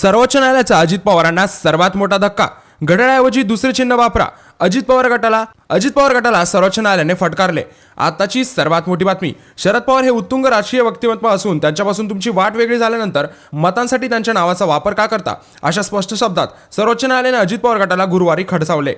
सर्वोच्च न्यायालयाचा अजित पवारांना सर्वात मोठा धक्का. घड्याळाऐवजी दुसरे चिन्ह वापरा. अजित पवार गटाला अजित पवार गटाला सर्वोच्च न्यायालयाने फटकारले. आताची सर्वात मोठी बातमी. शरद पवार हे उत्तुंग राजकीय व्यक्तिमत्व असून त्यांच्यापासून तुमची वाट वेगळी झाल्यानंतर मतांसाठी त्यांच्या नावाचा वापर का करता? अशा स्पष्ट शब्दात सर्वोच्च न्यायालयाने अजित पवार गटाला गुरुवारी खडसावले.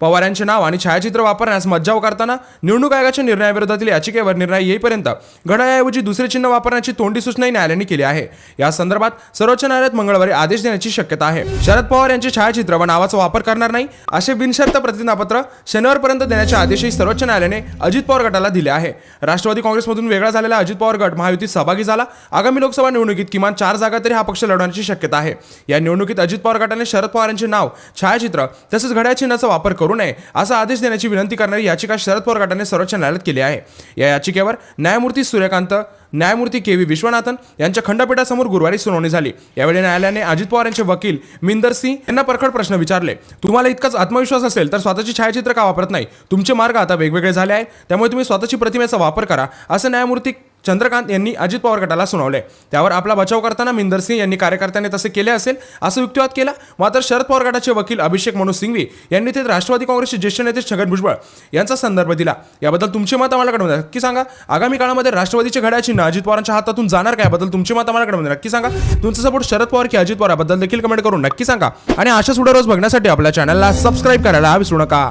पवार यांचे नाव आणि छायाचित्र वापरण्यास मज्जाव करताना निवडणूक आयोगाच्या निर्णयाविरोधातील याचिकेवर निर्णय येईपर्यंत घड्याऐवजी दुसरे चिन्ह वापरण्याची तोंडी सूचनाही न्यायालयाने केली आहे. या संदर्भात सर्वोच्च न्यायालयात मंगळवारी आदेश देण्याची शक्यता आहे. शरद पवार यांचे छायाचित्र व नावाचा वापर करणार नाही असे बिनशर्त प्रतिज्ञापत्र शनिवारपर्यंत देण्याचे आदेशही सर्वोच्च न्यायालयाने अजित पवार गटाला दिले आहे. राष्ट्रवादी काँग्रेसमधून वेगळा झालेला अजित पवार गट महायुतीत सहभागी झाला. आगामी लोकसभा निवडणुकीत किमान चार जागा तरी हा पक्ष लढवण्याची शक्यता आहे. या निवडणुकीत अजित पवार गटाने शरद पवार यांचे नाव छायाचित्र तसेच घड्या चिन्हाचा वापर करू नये असा आदेश देण्याची विनंती करणारी याचिका शरद पवार गटाने सर्वोच्च न्यायालयात केली आहे. या याचिकेवर न्यायमूर्ती सूर्यकांत न्यायमूर्ती के व्ही विश्वनाथन यांच्या खंडपीठासमोर गुरुवारी सुनावणी झाली. यावेळी न्यायालयाने अजित पवार यांचे वकील मिंदर सिंग यांना परखड प्रश्न विचारले. तुम्हाला इतकाच आत्मविश्वास असेल तर स्वतःची छायाचित्र का वापरत नाही? तुमचे मार्ग आता वेगवेगळे झाले आहेत त्यामुळे तुम्ही स्वतःची प्रतिमेचा वापर करा असं न्यायमूर्ती चंद्रकांत यांनी अजित पवार गटाला सुनावले त्यावर आपला बचाव करताना मिंदर सिंग यांनी कार्यकर्त्यांनी तसे केले असेल असं युक्तिवाद केला. मात्र शरद पवार गटाचे वकील अभिषेक मनोज सिंघवी यांनी ते राष्ट्रवादी काँग्रेसचे ज्येष्ठ नेते छगन भुजबळ यांचा संदर्भ दिला. याबद्दल तुमचे मत आम्हाला कळवून नक्की सांगा आगामी काळामध्ये राष्ट्रवादीचे घड्याळ चिन्ह अजित पवारांच्या हातातून जाणार काय याबद्दल तुमचे मत आम्हाला कळवून नक्की सांगा. तुमचं सपोर्ट शरद पवार की अजित पवाराबद्दल देखील कमेंट करून नक्की सांगा. आणि अशा सुडरोज रोज बघण्यासाठी आपल्या चॅनलला सबस्क्राईब करायला विसरू नका.